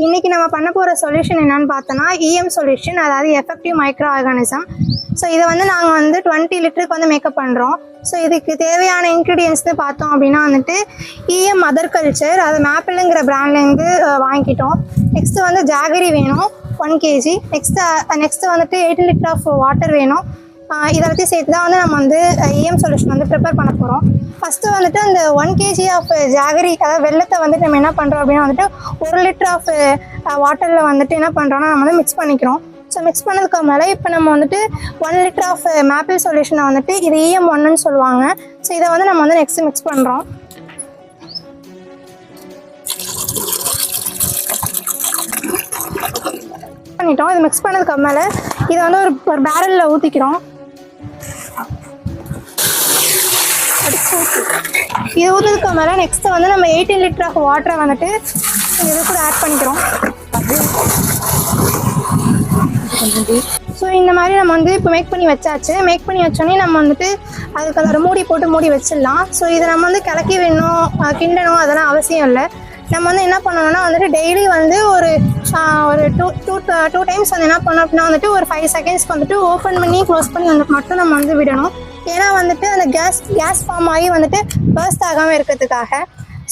இன்றைக்கி நம்ம பண்ண போகிற சொல்யூஷன் என்னென்னு பார்த்தோன்னா இஎம் சொல்யூஷன் அதாவது எஃபெக்டிவ் மைக்ரோ ஆர்கானிசம் ஸோ இதை வந்து நாங்கள் வந்து டுவெண்ட்டி லிட்டருக்கு வந்து மேக்கப் பண்ணுறோம் ஸோ இதுக்கு தேவையான இன்க்ரீடியன்ஸ்னு பார்த்தோம் அப்படின்னா வந்துட்டு இஎம் மதர் கல்ச்சர் அது மேப்பிளுங்கிற பிராண்ட்லேருந்து வாங்கிக்கிட்டோம். நெக்ஸ்ட்டு வந்து ஜாகரி வேணும் ஒன் கேஜி நெக்ஸ்ட்டு நெக்ஸ்ட்டு வந்துட்டு எயிட்டி லிட்டர் ஆஃப் வாட்டர் வேணும். இதை பற்றி சேர்த்து தான் வந்து நம்ம வந்து இஎம் சொல்யூஷன் வந்து ப்ரிப்பேர் பண்ண போகிறோம் ஃபஸ்ட்டு வந்துட்டு அந்த ஒன் கேஜி ஆஃப் ஜாகரி அதாவது வெள்ளத்தை வந்துட்டு நம்ம என்ன பண்ணுறோம் அப்படின்னா வந்துட்டு ஒரு லிட்டர் ஆஃப் வாட்டரில் வந்துட்டு என்ன பண்ணுறோம்னா நம்ம வந்து மிக்ஸ் பண்ணிக்கிறோம். ஸோ மிக்ஸ் பண்ணதுக்கு மேலே இப்போ நம்ம வந்துட்டு ஒன் லிட்டர் ஆஃப் மேப்பிள் சொல்யூஷனை வந்துட்டு இது இஎம் ஒன்னுன்னு சொல்லுவாங்க. ஸோ இதை வந்து நம்ம வந்து நெக்ஸ்ட் மிக்ஸ் பண்ணுறோம் பண்ணிட்டோம். இது மிக்ஸ் பண்ணதுக்கு மேலே இதை வந்து ஒரு ஒரு பேரலில் ஊற்றிக்கிறோம் இது ஊற்றுறதுக்கு மேலே நெக்ஸ்ட்டு வந்து நம்ம எயிட்டீன் லிட்டர் ஆஃப் வாட்டரை வந்துட்டு இது கூட ஆட் பண்ணிக்கிறோம். ஸோ இந்த மாதிரி நம்ம வந்து இப்போ மேக் பண்ணி வச்சாச்சு. மேக் பண்ணி வச்சோடனே நம்ம வந்துட்டு அதுக்கு அந்த மூடி போட்டு மூடி வச்சிடலாம். ஸோ இதை நம்ம வந்து கிளக்கி வேணும் கிண்டணும் அதெல்லாம் அவசியம் இல்லை. நம்ம வந்து என்ன பண்ணணும்னா வந்துட்டு டெய்லி வந்து ஒரு ஒரு டூ டூ டூ டைம்ஸ் வந்து என்ன பண்ணோம் அப்படின்னா வந்துட்டு ஒரு ஃபைவ் செகண்ட்ஸ்க்கு வந்துட்டு ஓப்பன் பண்ணி க்ளோஸ் பண்ணி வந்து மட்டும் நம்ம வந்து விடணும். ஏன்னா வந்துட்டு அந்த கேஸ் கேஸ் ஃபார்ம் ஆகி வந்துட்டு பர்ஸ்ட் ஆகாமல் இருக்கிறதுக்காக.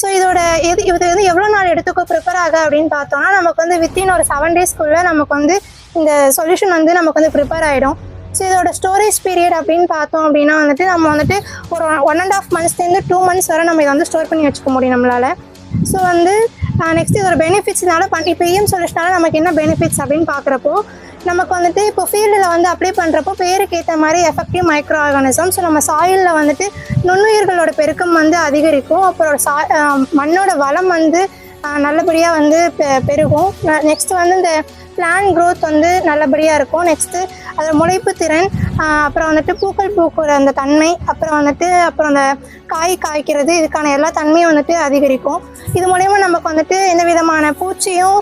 ஸோ இதோட எது இது வந்து எவ்வளோ நாள் எடுத்துக்கோ ப்ரிப்பேர் ஆக அப்படின்னு பார்த்தோம்னா நமக்கு வந்து வித்தின் ஒரு செவன் டேஸ்க்குள்ளே நமக்கு வந்து இந்த சொல்யூஷன் வந்து நமக்கு வந்து ப்ரிப்பேர் ஆகிடும் ஸோ இதோட ஸ்டோரேஜ் பீரியட் அப்படின்னு பார்த்தோம் அப்படின்னா வந்துட்டு நம்ம வந்துட்டு ஒரு ஒன் அண்ட் ஆஃப் மந்த்ஸ்லேருந்து டூ மந்த்ஸ் வரை நம்ம இதை வந்து ஸ்டோர் பண்ணி வச்சுக்க முடியும் நம்மளால். ஸோ வந்து நெக்ஸ்ட் இதோட பெனிஃபிட்ஸ்னால பண்ணி இப்போ இஎம் சொல்யூஷனால நமக்கு என்ன பெனிஃபிட்ஸ் அப்படின்னு பார்க்குறப்போ நமக்கு வந்துட்டு இப்போ ஃபீல்டில் வந்து அப்ளை பண்ணுறப்போ பேருக்கு ஏற்ற மாதிரி எஃபெக்டிவ் மைக்ரோ ஆர்கானிசம் ஸோ நம்ம சாயிலில் வந்துட்டு நுண்ணுயிர்களோட பெருக்கம் வந்து அதிகரிக்கும். அப்புறம் சா மண்ணோட வளம் வந்து நல்லபடியாக வந்து பெ- பெருகும். நெக்ஸ்ட் வந்து இந்த பிளான் க்ரோத் வந்து நல்லபடியாக இருக்கும். நெக்ஸ்ட்டு அதோட முளைப்பு திறன் அப்புறம் வந்துட்டு பூக்கள் பூக்கிற அந்த தன்மை அப்புறம் வந்துட்டு அப்புறம் அந்த காய் காய்க்கிறது இதுக்கான எல்லா தன்மையும் வந்துட்டு அதிகரிக்கும். இது மூலயமா நமக்கு வந்துட்டு எந்த விதமான பூச்சியும்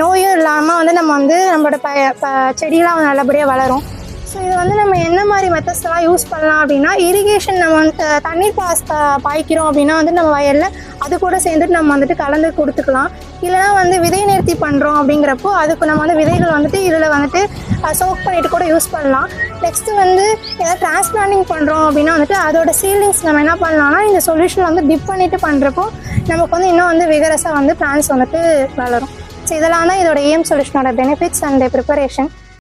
நோயும் இல்லாமல் வந்து நம்ம வந்து நம்மளோட ப ப செடியெலாம் நல்லபடியாக வளரும். ஸோ இது வந்து நம்ம என்ன மாதிரி மெத்தட்ஸ்லாம் யூஸ் பண்ணலாம் அப்படின்னா இரிகேஷன் நம்ம வந்து தண்ணீர் பாஸ் பாய்க்கிறோம் அப்படின்னா வந்து நம்ம வயலில் அது கூட சேர்ந்துட்டு நம்ம வந்துட்டு கலந்து கொடுத்துக்கலாம். இல்லைனா வந்து விதை நிறுத்தி பண்ணுறோம் அப்படிங்கிறப்போ அதுக்கு நம்ம வந்து விதைகள் வந்துட்டு இதில் வந்துட்டு சோக் பண்ணிட்டு கூட யூஸ் பண்ணலாம். நெக்ஸ்ட்டு வந்து ஏதாவது டிரான்ஸ்பிளான்டிங் பண்ணுறோம் அப்படின்னா வந்துட்டு அதோட சீலிங்ஸ் நம்ம என்ன பண்ணலாம்னா இந்த சொல்யூஷன் வந்து டிப் பண்ணிட்டு பண்ணுறப்போ நமக்கு வந்து இன்னும் வந்து விகரஸாக வந்து பிளான்ஸ் வந்துட்டு வளரும். ஸோ இதெல்லாம் தான் இதோட ஏஎம் சொல்யூஷனோட பெனிஃபிட்ஸ் அண்ட் ப்ரிப்பரேஷன்